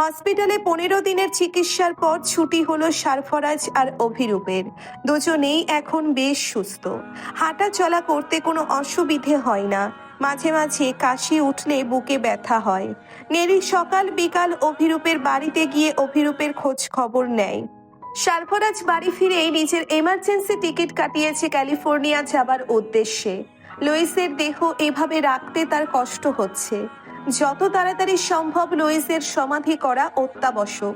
হসপিটালে পনেরো দিনের চিকিৎসার পর ছুটি হলো সারফরাজ আর অভিরূপের। দুজনেই এখন বেশ সুস্থ। হাঁটা চলা করতে কোনো অসুবিধে হয় না। মাঝে মাঝে কাশি উঠলে বুকে ব্যথা হয়। নেরি সকাল বিকাল অভিরূপের বাড়িতে গিয়ে অভিরূপের খোঁজ খবর নেয়। সারফরাজ বাড়ি ফিরেই নিজের এমার্জেন্সি টিকিট কাটিয়েছে ক্যালিফোর্নিয়া যাবার উদ্দেশ্যে। লুইসের দেহ এভাবে রাখতে তার কষ্ট হচ্ছে। যত তাড়াতাড়ি সম্ভব লুইসের সমাধি করা অত্যাবশ্যক।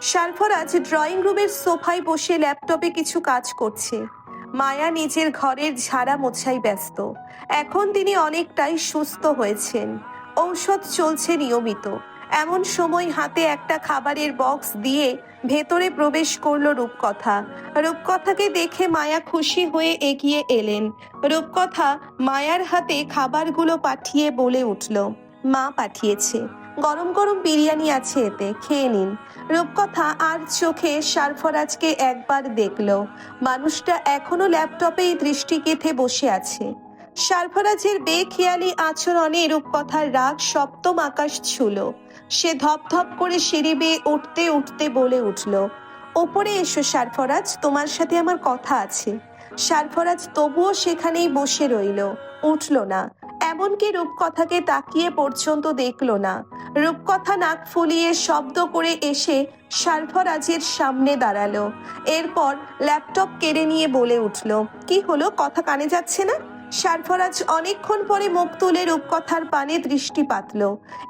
সারফরাজ ড্রয়িং রুমের সোফায় বসে ল্যাপটপে কিছু কাজ করছে। মায়া নিজের ঘরের ঝাড়া মোছাই ব্যস্ত। এখন তিনি অনেকটাই সুস্থ হয়েছেন। ঔষধ চলছে নিয়মিত। এমন সময় হাতে একটা খাবারের বক্স দিয়ে ভেতরে প্রবেশ করল রূপকথা। রূপকথাকে দেখে মায়া খুশি হয়ে এগিয়ে এলেন। রূপকথা মায়ার হাতে খাবারগুলো পাঠিয়ে বলে উঠল মা পাঠিয়েছে। গরম গরম বিরিয়ানি আছে এতে, খেয়ে নিন। রূপকথা আর চোখে সারফরাজকে একবার দেখল। মানুষটা এখনও ল্যাপটপেই দৃষ্টি গেঁথে বসে আছে। সারফরাজের বেখেয়ালি আচরণে রূপকথার রাগ সপ্তম আকাশ ছুল। সে ধপধপ করে সিঁড়ি বেয়ে উঠতে উঠতে বলে উঠল, ওপরে এসো সারফরাজ, তোমার সাথে আমার কথা আছে। সারফরাজ তবুও সেখানেই বসে রইল, উঠল না। এমনকি রূপকথাকে তাকিয়ে পর্যন্ত দেখল না। রূপকথা নাক ফুলিয়ে শব্দ করে এসে সারফরাজের সামনে দাঁড়াল। এরপর ল্যাপটপ কেড়ে নিয়ে বলে উঠল কি হলো? কথা কানে যাচ্ছে না? সারফরাজ অনেকক্ষণ পরে মুখ তুলে রূপকথার পানে দৃষ্টি পাতল।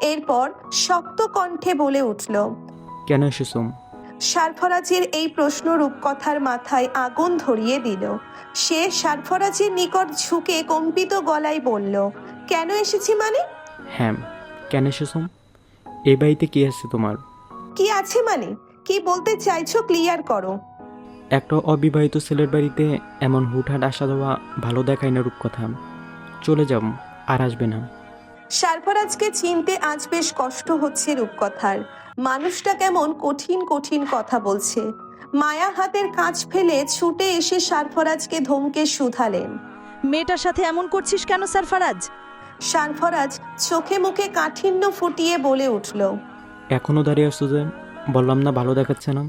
এরপর শক্ত কণ্ঠে বলে উঠল কেন এসেছ? সারফরাজের এই প্রশ্ন রূপকথার মাথায় আগুন ধরিয়ে দিল। সে সারফরাজের নিকট ঝুঁকে কম্পিত গলায় বলল কেন এসেছি মানে? হ্যাঁ কেন এসেছ? এই বাড়িতে কি আছে তোমার? কি আছে মানে? কি বলতে চাইছো ক্লিয়ার করো। একটা অবিবাহিত ছেলের বাড়িতে এমন হুটহাট আসা দেওয়া ভালো দেখায় না রূপকথা। চলে যাও আর আসবে না। সারফরাজকে চিনতে আজ বেশ কষ্ট হচ্ছে রূপকথার। মানুষটা কেমন কঠিন কঠিন কথা বলছে। মায়া হাতের কাজ ফেলে ছুটে এসে সারফরাজকে ধমকে শুধালেন। মেয়েটার সাথে এমন করছিস কেন সারফারাজ? সারফরাজ চোখে মুখে কাঠিন্য ফুটিয়ে বলে উঠল এখনও দাঁড়িয়ে আসছো যে? বললাম না ভালো দেখাচ্ছে না?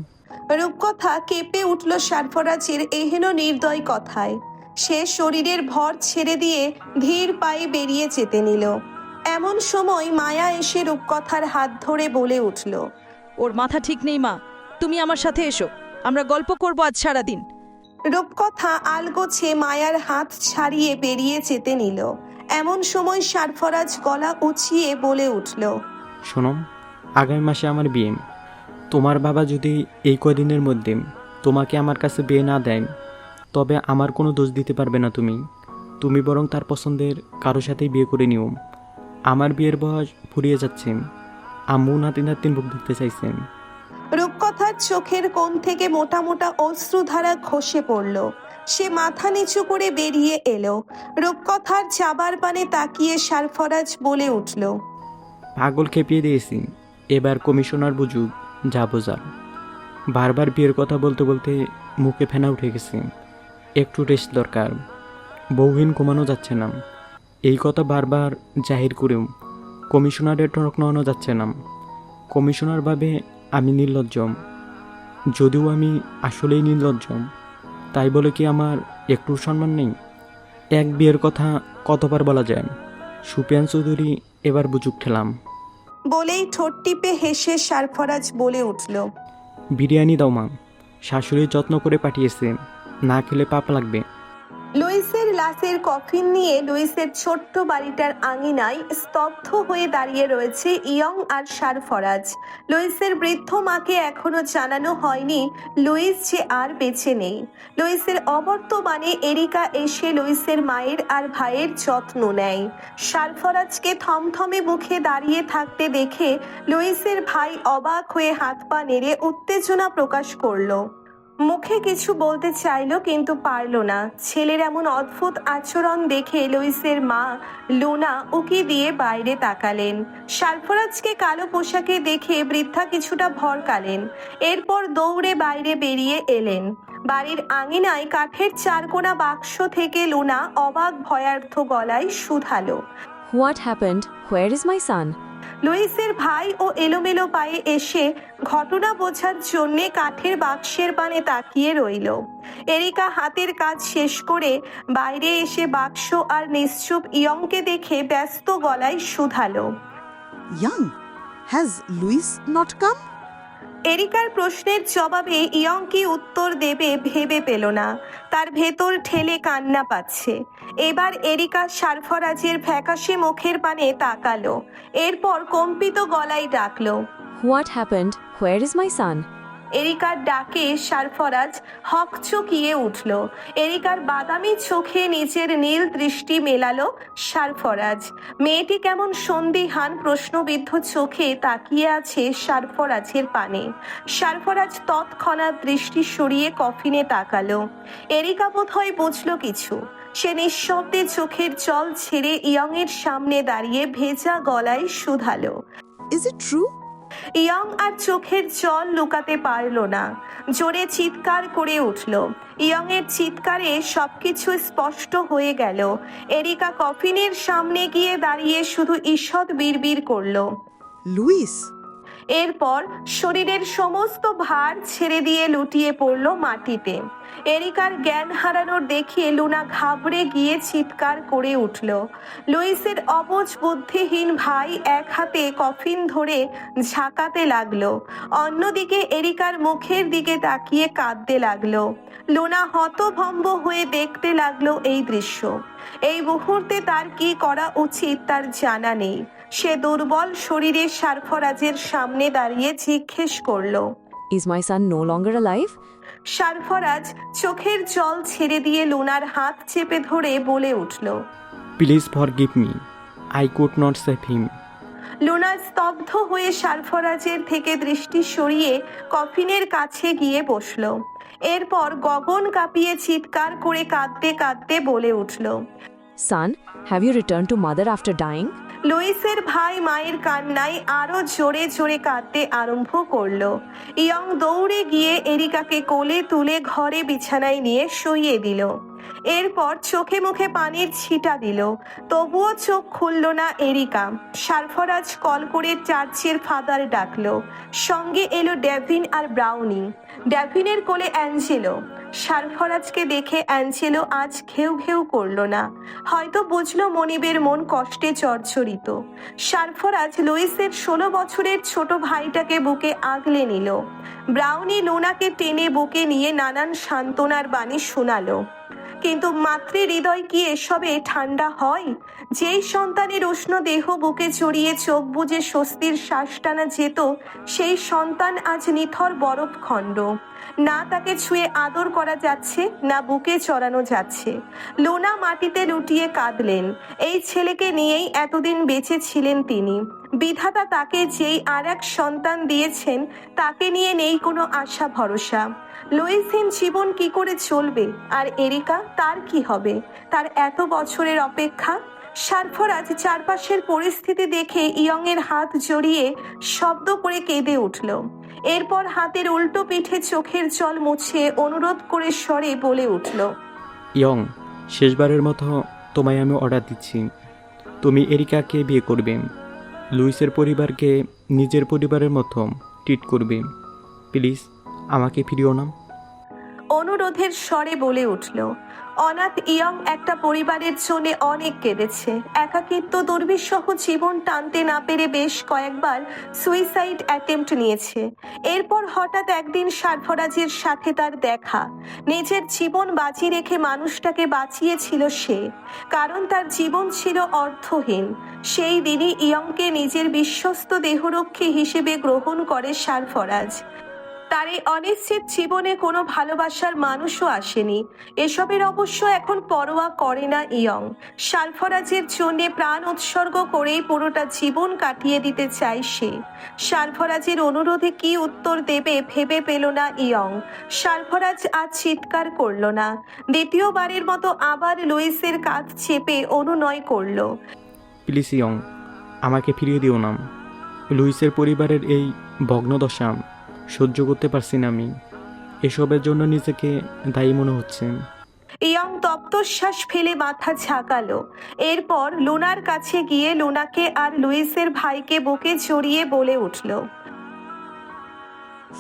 রূপকথা কেঁপে উঠল সারফরাজের এহেন নির্দয় কথায়। সে শরীরের ভর ছেড়ে দিয়ে ধীর পায়ে বেরিয়ে যেতে নিল। এমন সময় মায়া এসে রূপকথার হাত ধরে বলে উঠল ওর মাথা ঠিক নেই মা তুমি আমার সাথে এসো আমরা গল্প করব আজ সারাদিন। রূপকথা আলগোছে মায়ার হাত ছাড়িয়ে বেরিয়ে যেতে নিল। এমন সময় সারফরাজ গলা উঁচিয়ে বলে উঠল শোনো আগামী মাসে আমার বিয়ে। তোমার বাবা যদি এই কদিনের মধ্যে তোমাকে আমার কাছে বিয়ে না দেয় তবে আমার কোনো দোষ দিতে পারবে না তুমি। তুমি বরং তার পছন্দের কারও সাথেই বিয়ে করে নিও। আমার বিয়ের বয়স ফুরিয়ে যাচ্ছে। আম্মু নাতি নাতিন বুক দেখতে চাইছেন। রূপকথার চোখের কোণ থেকে মোটা মোটা অশ্রুধারা খসে পড়ল। সে মাথা নিচু করে বেরিয়ে এলো। রূপকথার চাবার পানে তাকিয়ে সারফরাজ বলে উঠল, পাগল খেপিয়ে দিয়েছি। এবার কমিশনার বুঝুক যা। বারবার বিয়ের কথা বলতে বলতে মুখে ফেনা উঠে গেছে। একটু রেস্ট দরকার। বউহীন ঘুমানো যাচ্ছে না। এই কথা বারবার জাহির করেও কমিশনারের টনক নেওয়ানো যাচ্ছে না। কমিশনার ভাবে আমি নির্লজ্জম। যদিও আমি আসলেই নির্লজ্জ তাই বলে কি আমার একটু সম্মান নেই? এক বিয়ের কথা কতবার বলা যায়? সুপিয়ান চৌধুরী এবার বুঝুক খেলাম বলেই ঠোঁট টিপে হেসে সারফরাজ বলে উঠল। বিরিয়ানি দাও মা। শাশুড়ি যত্ন করে পাঠিয়েছে। না খেলে পাপ লাগবে। লুইসের লাশের কফিন নিয়ে লুইসের ছোট্ট বাড়িটার আঙিনায় স্তব্ধ হয়ে দাঁড়িয়ে রয়েছে ইয়ং আর সারফরাজ লুইসের বৃদ্ধ মাকে এখনও জানানো হয়নি লুইস যে আর বেঁচে নেই। লুইসের অবর্তমানে এরিকা এসে লুইসের মায়ের আর ভাইয়ের যত্ন নেয়। সারফরাজকে থমথমে মুখে দাঁড়িয়ে থাকতে দেখে লুইসের ভাই অবাক হয়ে হাত পা নেড়ে উত্তেজনা প্রকাশ করল। মুখে কিছু বলতে চাইল কিন্তু পারল না। ছেলের এমন অদ্ভুত আচরণ দেখে লুইসের মা লুনা উকি দিয়ে বাইরে তাকালেন। সারফরাজকে কালো পোশাকে দেখে বৃদ্ধা কিছুটা ভরকালেন। এরপর দৌড়ে বাইরে বেরিয়ে এলেন। বাড়ির আঙিনায় কাঠের চারকোনা বাক্স থেকে লুনা অবাক ভয়ার্থ গলায় শুধালো। What happened? Where is my son? লুইসের ভাই ও এলোমেলো পায়ে এসে ঘটনা বোঝার জন্যে কাঠের বাক্সের পানে তাকিয়ে রইল এরিকা হাতের কাজ শেষ করে বাইরে এসে বাক্স আর নিশ্চুপ ইয়ংকে দেখে ব্যস্ত গলায় শুধালো Young, has Louis not come? এরিকার প্রশ্নের জবাবে ইয়ং কি উত্তর দেবে ভেবে পেল না। তার ভেতর ঠেলে কান্না পাচ্ছে। এবার এরিকা সারফরাজের ফ্যাকাশে মুখের পানে তাকালো। এরপর কম্পিত গলায় ডাকলো what happened where is my son? এরিকার ডাকে সারফরাজ হক চকিয়ে উঠল। এরিকার বাদামি চোখে নিজের নীল দৃষ্টি মেলালো সারফরাজ মেয়েটি কেমন সন্দিহান প্রশ্নবিদ্ধ চোখে তাকিয়ে আছে সারফরাজের পানে। সারফরাজ তৎক্ষণাৎ দৃষ্টি সরিয়ে কফিনে তাকালো। এরিকা বোধহয় বুঝল কিছু। সে নিঃশব্দে চোখের জল ছেড়ে ইয়ংয়ের সামনে দাঁড়িয়ে ভেজা গলায় শুধালো। Is it true? ইয়ং আর চোখের জল লুকাতে পারল না। জোরে চিৎকার করে উঠল। ইয়ং এর চিৎকারে সবকিছু স্পষ্ট হয়ে গেল। এরিকা কফিনের সামনে গিয়ে দাঁড়িয়ে শুধু ঈষৎ বিড়বিড় করল। Louis? এরপর শরীরের সমস্ত ভার ছেড়ে দিয়ে লুটিয়ে পড়ল মাটিতে। এরিকার জ্ঞান হারানোর দেখে লুনা ঘাবড়ে গিয়ে চিৎকার করে উঠল। লুইসের অবজ বুদ্ধিহীন ভাই এক হাতে কফিন ধরে ঝাঁকাতে লাগল। অন্যদিকে এরিকার মুখের দিকে তাকিয়ে কাঁদতে লাগল। লুনা হতভম্ব হয়ে দেখতে লাগল এই দৃশ্য। এই মুহূর্তে তার কি করা উচিত তার জানা নেই। সে দুর্বল শরীরে সারফরাজের সামনে দাঁড়িয়ে জিজ্ঞেস করল Is my son no longer alive? Sarfaraz চোখের জল ছেড়ে দিয়ে লুনার হাত চেপে ধরে বলে উঠল please forgive me I could not save him Luna স্তব্ধ হয়ে সারফরাজের থেকে দৃষ্টি সরিয়ে কফিনের কাছে গিয়ে বসল এরপর গগন কাঁপিয়ে চিৎকার করে কাঁদতে কাঁদতে বলে উঠল Son, have you returned to mother after dying? লুইসের ভাই মায়ের কান্নায় আরও জোরে জোরে কাঁদতে আরম্ভ করল। ইয়ং দৌড়ে গিয়ে এরিকাকে কোলে তুলে ঘরে বিছানায় নিয়ে শুইয়ে দিল। এরপর চোখে মুখে পানির ছিটা দিল। তবুও চোখ খুলল না এরিকা। সারফরাজ কল করে চার্চের ফাদার ডাকলো। সঙ্গে এলো ডেভিন আর ব্রাউনি। ডেভিনের কোলে অ্যাঞ্জেলো। সারফরাজকে দেখে অ্যাঞ্জেলো আজ ঘেউ ঘেউ করল না। হয়তো বুঝলো মনিবের মন কষ্টে চরচরিত। সারফরাজ লুইসের ষোলো বছরের ছোট ভাইটাকে বুকে আগলে নিল। ব্রাউনি লোনাকে টেনে বুকে নিয়ে নানান সান্ত্বনার বাণী শোনালো। কিন্তু মাতৃ হৃদয় কি এসবে ঠান্ডা হয়? যেই সন্তানের উষ্ণ দেহ বুকে চড়িয়ে চোখ বুজে স্বস্তির শ্বাস টানা যেত, সেই সন্তান আজ নিথর বরফ খণ্ড। না তাকে ছুঁয়ে আদর করা যাচ্ছে, না বুকে চড়ানো যাচ্ছে। লোনা মাটিতে লুটিয়ে কাঁদলেন। এই ছেলেকে নিয়েই এতদিন বেঁচে ছিলেন তিনি। বিধাতা তাকে যেই আর এক সন্তান দিয়েছেন, তাকে নিয়ে নেই কোনো আশা, ভরসা। লুইসহীন জীবন কি করে চলবে? আর এরিকা, তার কি হবে? তার এত বছরের অপেক্ষা? সারফরাজ চারপাশের পরিস্থিতি দেখে ইয়ং এর হাত জড়িয়ে শব্দ করে কেঁদে উঠল। এরপর হাতের উল্টো পিঠে চোখের জল মুছে অনুরোধ করে স্বরে বলে উঠল, ইয়ং, শেষবারের মতো তোমায় আমি অর্ডার দিচ্ছি। তুমি এরিকাকে বিয়ে করবে। লুইসের পরিবারকে নিজের পরিবারের মতো ট্রিট করবে। প্লিজ আমাকে ফিরিও না। অনুরোধের স্বরে বলে উঠল, অনাথ ইয়ং একটা পরিবারের জন্য অনেক কেঁদেছে। একাকিত্ব, দুর্বিষহ জীবন টানতে না পেরে বেশ কয়েকবার সুইসাইড অ্যাটেম্প্ট নিয়েছে। এরপর হঠাৎ একদিন সারফরাজের সাথে তার দেখা। নিজের জীবন বাজি রেখে মানুষটাকে বাঁচিয়েছিল সে। কারণ তার জীবন ছিল অর্থহীন। সেই দিনই ইয়ংকে নিজের বিশ্বস্ত দেহরক্ষী হিসেবে গ্রহণ করে সারফরাজ তার এই অনিশ্চিত জীবনে কোনো ভালোবাসার মানুষও আসেনি। এসবের অবশ্য এখন পরোয়া করে না ইয়ং। সালফরাজের জন্য প্রাণ উৎসর্গ করেই পুরোটা জীবন কাটিয়ে দিতে চায় সে। সালফরাজের অনুরোধে কি উত্তর দেবে ভেবে পেল না ইয়ং। সালফরাজ আজ চিৎকার করল না। দ্বিতীয়বারের মতো আবার লুইসের কাজ চেপে অনুনয় করল। প্লিজ ইয়ং, আমাকে ফিরিয়ে দিও না। লুইসের পরিবারের এই ভগ্নদশা সহ্য করতে পারছি না আমি। এসবের জন্য নিজেকে দায়ী মনে হচ্ছে। ইয়ং তপ্তশ্বাস ফেলে মাথা ঝাঁকালো। এরপর লুনার কাছে গিয়ে লোনাকে আর লুইসের ভাইকে বুকে জড়িয়ে বলে উঠল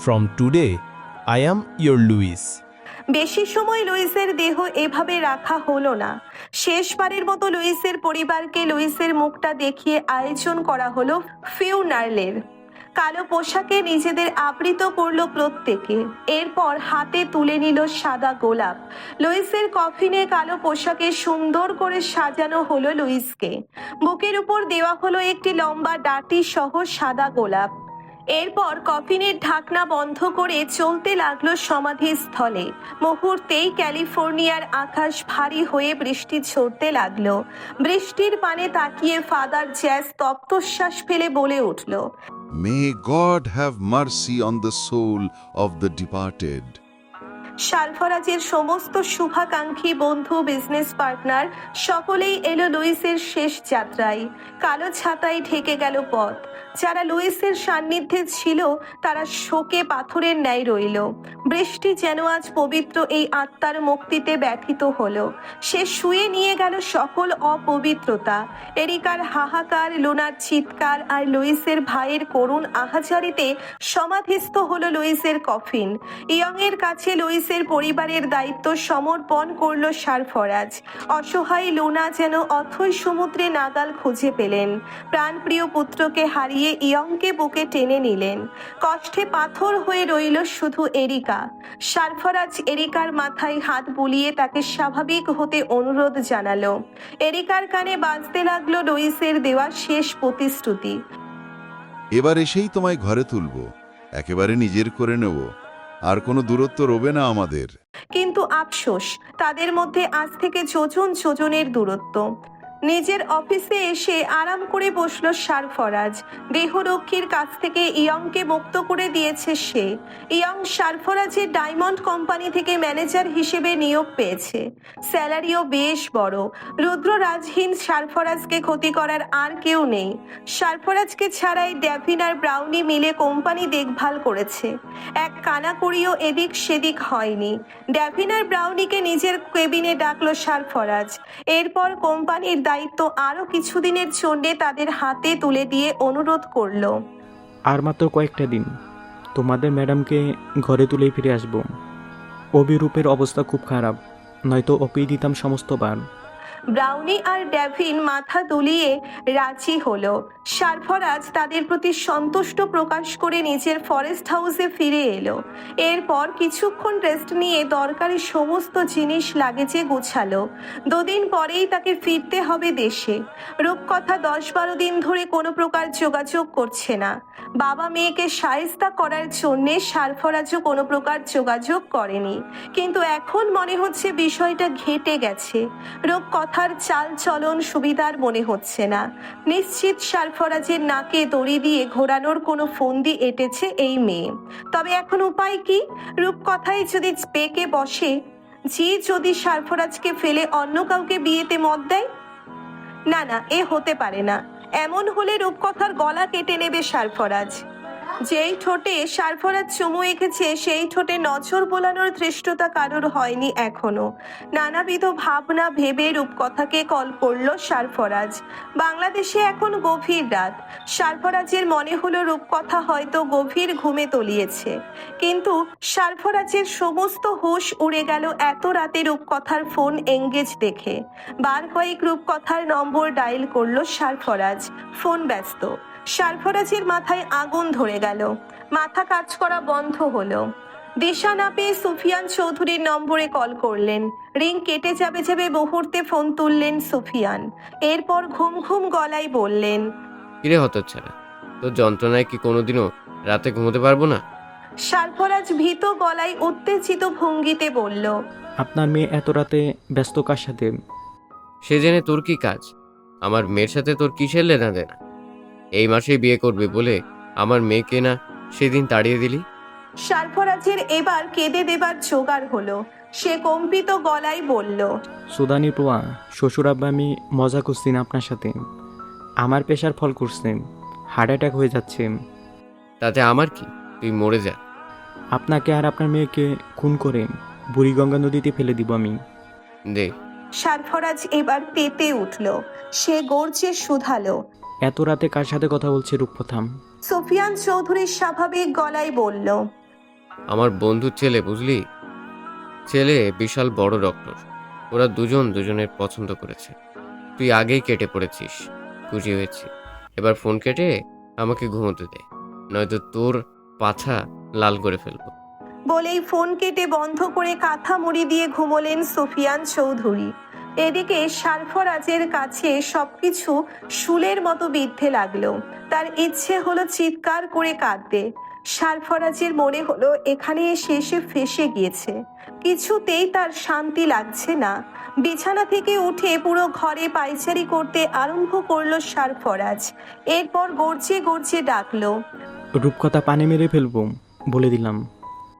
from today I am your Louis বেশি সময় লুইসের দেহ এভাবে রাখা হলো না। শেষবারের মতো লুইসের পরিবারকে লুইসের মুখটা দেখিয়ে আয়োজন করা হলো ফিউনার্লের কালো পোশাকে নিজেদের আবৃত করল প্রত্যেকে। এরপর হাতে তুলে নিল সাদা গোলাপ। লুইসের কফিনে কালো পোশাকে সুন্দর করে সাজানো হলো লুইসকে। বুকের উপর দেওয়া হলো একটি লম্বা ডাটি সহ সাদা গোলাপ। এরপর কফিনের ঢাকনা বন্ধ করে চলতে লাগল সমাধিস্থলে। মুহূর্তেই ক্যালিফোর্নিয়ার আকাশ ভারী হয়ে বৃষ্টি ঝরতে লাগল। বৃষ্টির পানে তাকিয়ে ফাদার জ্যাজ তপ্তশ্বাস ফেলে বলে উঠল May God have mercy on the soul of the departed. সালফরাজের সমস্ত শুভাকাঙ্ক্ষী বন্ধু বিজনেস পার্টনার সকলেই এলো লুইসের শেষ যাত্রায়। কালো ছাতায় ঢেকে গেল পথ। যারা লুইসের সান্নিধ্যে ছিল, তারা শোকে পাথরের ন্যায় রইল। বৃষ্টি যেন আজ পবিত্র এই আত্মার মুক্তিতে ব্যথিত হলো। সে শুয়ে নিয়ে গেল সকল অপবিত্রতা। এরিকার হাহাকার, লুনার চিৎকার আর লুইসের ভাইয়ের করুণ আহাজারিতে সমাধিস্থ হলো লুইসের কফিন। ইয়ংয়ের কাছে লুইসের পরিবারের দায়িত্ব সমর্পণ করল সারফরাজ অসহায় লুনা যেন অথৈ সমুদ্রে নাগাল খুঁজে পেলেন। প্রাণপ্রিয় পুত্রকে হারিয়ে ইয়ংকে বুকে টেনে নিলেন। কষ্টে পাথর হয়ে রইল শুধু এরিকা। সারফরাজ এরিকার মাথায় হাত বুলিয়ে তাকে স্বাভাবিক হতে অনুরোধ জানালো। এরিকার কানে বাজতে লাগল লুইসের দেওয়া শেষ প্রতিশ্রুতি। এবার এসেই তোমায় ঘরে তুলব। একেবারে নিজের করে নেব। আর কোনো দূরত্ব রবে না আমাদের। কিন্তু আফসোস, তাদের মধ্যে আজ থেকে যোজন যোজনের দূরত্ব। নিজের অফিসে এসে আরাম করে বসল সারফরাজ দেহরক্ষীর কাছ থেকে ইয়ংকে মুক্ত করে দিয়েছে সে। ইয়ং সারফরাজের ডায়মন্ড কোম্পানি থেকে ম্যানেজার হিসেবে নিয়োগ পেয়েছে। স্যালারিও বেশ বড়। রুদ্ররাজহীন সারফরাজকে ক্ষতি করার আর কেউ নেই। সারফরাজকে ছাড়াই ড্যাভিন আর ব্রাউনি মিলে কোম্পানি দেখভাল করেছে। এক কানাকড়িও এদিক সেদিক হয়নি। ড্যাভিনার ব্রাউনিকে নিজের কেবিনে ডাকলো সারফরাজ এরপর কোম্পানির দায়িত্ব আরও কিছুদিনের জন্যে তাদের হাতে তুলে দিয়ে অনুরোধ করল। আর মাত্র কয়েকটা দিন। তোমাদের ম্যাডামকে ঘরে তুলেই ফিরে আসব। অবিরূপের অবস্থা খুব খারাপ, নয়তো ওকেই দিতাম সমস্ত বার। ব্রাউনি আর ড্যাভিন মাথা দুলিয়ে রাজি হলো। সারফরাজ তাদের প্রতি সন্তুষ্ট প্রকাশ করে নিজের ফরেস্ট হাউসে ফিরে এলো। এরপর কিছুক্ষণ রেস্ট নিয়ে দরকারি সমস্ত জিনিস লাগেজে গোছালো। দুদিন পরেই তাকে ফিরতে হবে দেশে। রূপকথা দশ বারো দিন ধরে কোনো প্রকার যোগাযোগ করছে না। বাবা মেয়েকে সায়স্তা করার জন্যে সারফরাজও কোনো প্রকার যোগাযোগ করেনি। কিন্তু এখন মনে হচ্ছে বিষয়টা ঘেটে গেছে। রূপকথার চাল চলন সুবিধার মনে হচ্ছে না। নিশ্চিত সারফরাজের নাকে দড়ি দিয়ে ঘোরানোর কোনো ফন্দি এঁটেছে এই মেয়ে। তবে এখন উপায় কি? রূপকথায় যদি পেকে বসে জি যদি সারফরাজকে ফেলে অন্য কাউকে বিয়েতে মত দেয়? না না, এ হতে পারে না। এমন হলে রূপকথার গলা কেটে নেবে সারফরাজ যেই ঠোঁটে সারফরাজ চুমু এঁকেছে, সেই ঠোঁটে নজর বোলানোর ধৃষ্টতা কারোর হয়নি এখনও। নানাবিধ ভাবনা ভেবে রূপকথাকে কল করল সারফরাজ। বাংলাদেশে এখন গভীর রাত। সারফরাজের মনে হলো রূপকথা হয়তো গভীর ঘুমে তলিয়েছে। কিন্তু সারফরাজের সমস্ত হুঁশ উড়ে গেল এত রাতে রূপকথার ফোন এঙ্গেজ দেখে। বার কয়েক রূপকথার নম্বর ডায়াল করল সারফরাজ। ফোন ব্যস্ত। সারফরাজের মাথায় আগুন ধরে গেল। মাথা কাজ করা বন্ধ হলো। দিশা না পেয়ে সুফিয়ান চৌধুরীর নম্বরে কল করলেন। রিং কেটে যাবে যাবে মুহূর্তে ফোন তুললেন সুফিয়ান। এরপর ঘুম ঘুম গলায় বললেন কিরে হতচ্ছাড়া? তোর যন্ত্রণায় কি কোনোদিনও রাতে ঘুমোতে পারব না? সারফরাজ ভীত গলায় উত্তেজিত ভঙ্গিতে বলল আপনার মেয়ে এত রাতে ব্যস্ত কার সাথে? সে জেনে তোর কি কাজ? আমার মেয়ের সাথে তোর কিসের লেনা দেনা এই মাসেই বিয়ে করবে বলে আমার মেয়েকে না সেদিন তাড়িয়ে দিলি? সারফরাজের এবার কেঁদে দেবার জোগাড় হলো। সে কম্পিত গলায় বলল সুদানি পোয়া শ্বশুর আব্বা আমি মজা করছি না আপনার সাথে। আমার পেশার ফল করছেন হার্ট অ্যাটাক হয়ে যাচ্ছে। তাতে আমার কি? তুই মরে যা। আপনাকে আর আপনার মেয়েকে খুন করে বুড়িগঙ্গা নদীতে ফেলে দিব আমি। দে। সারফরাজ এবার পেতে উঠল। সে গর্জে শুধালো। এত রাতে কার সাথে কথা বলছে রূপকথাম সুফিয়ান চৌধুরীর স্বাভাবিক গলায় বলল আমার বন্ধুর ছেলে বুঝলি? ছেলে বিশাল বড় ডক্টর। ওরা দুজন দুজনের পছন্দ করেছে। তুই আগেই কেটে পড়েছিস। খুশি হয়েছি। এবার ফোন কেটে আমাকে ঘুমোতে দে। নয়তো তোর পাছা লাল করে ফেলব। বলেই ফোন কেটে বন্ধ করে কাঁথা মুড়ি দিয়ে ঘুমোলেন সুফিয়ান চৌধুরী। এদিকে সারফরাজের কাছে সবকিছু শুলের মতো বিদ্ধে লাগল। তার ইচ্ছে হলো চিৎকার করে কাঁদতে। সারফরাজের মনে হলো এখানে এসে এসে ফেসে গিয়েছে। কিছুতেই তার শান্তি লাগছে না। বিছানা থেকে উঠে পুরো ঘরে পাইচারি করতে আরম্ভ করল সারফরাজ এরপর গর্জে গর্জে ডাকলো। রূপকথা পানি মেরে ফেলব, বলে দিলাম।